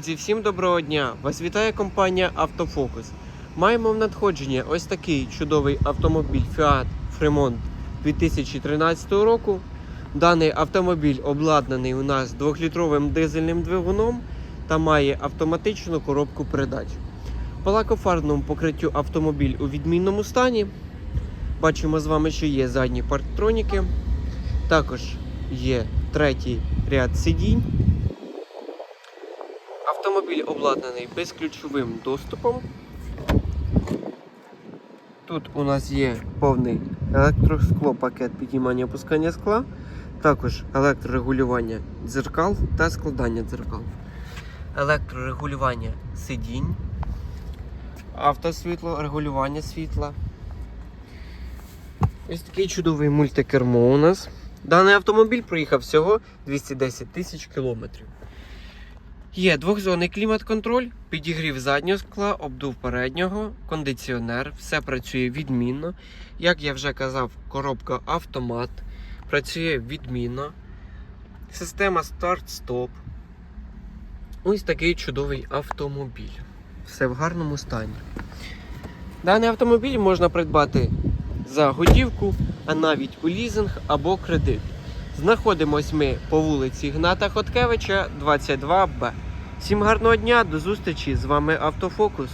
Друзі, всім доброго дня! Вас вітає компанія Автофокус. Маємо в надходженні ось такий чудовий автомобіль Fiat Fremont 2013 року. Даний автомобіль обладнаний у нас 2-літровим дизельним двигуном та має автоматичну коробку передач. По лакофарбному покриттю автомобіль у відмінному стані. Бачимо з вами, що є задні парктроніки. Також є третій ряд сидінь. Автомобіль обладнаний безключовим доступом. Тут у нас є повний електроскло пакет підіймання опускання скла, також електрорегулювання дзеркал та складання дзеркал. Електрорегулювання сидінь, автосвітло, регулювання світла. Ось такий чудовий мультикермо у нас. Даний автомобіль проїхав всього 210 тисяч кілометрів. Є двохзонний клімат-контроль, підігрів заднього скла, обдув переднього, кондиціонер, все працює відмінно. Як я вже казав, коробка автомат працює відмінно. Система старт-стоп. Ось такий чудовий автомобіль. Все в гарному стані. Даний автомобіль можна придбати за готівку, а навіть у лізинг або кредит. Знаходимось ми по вулиці Гната Хоткевича, 22Б. Всім гарного дня, до зустрічі! З вами Автофокус.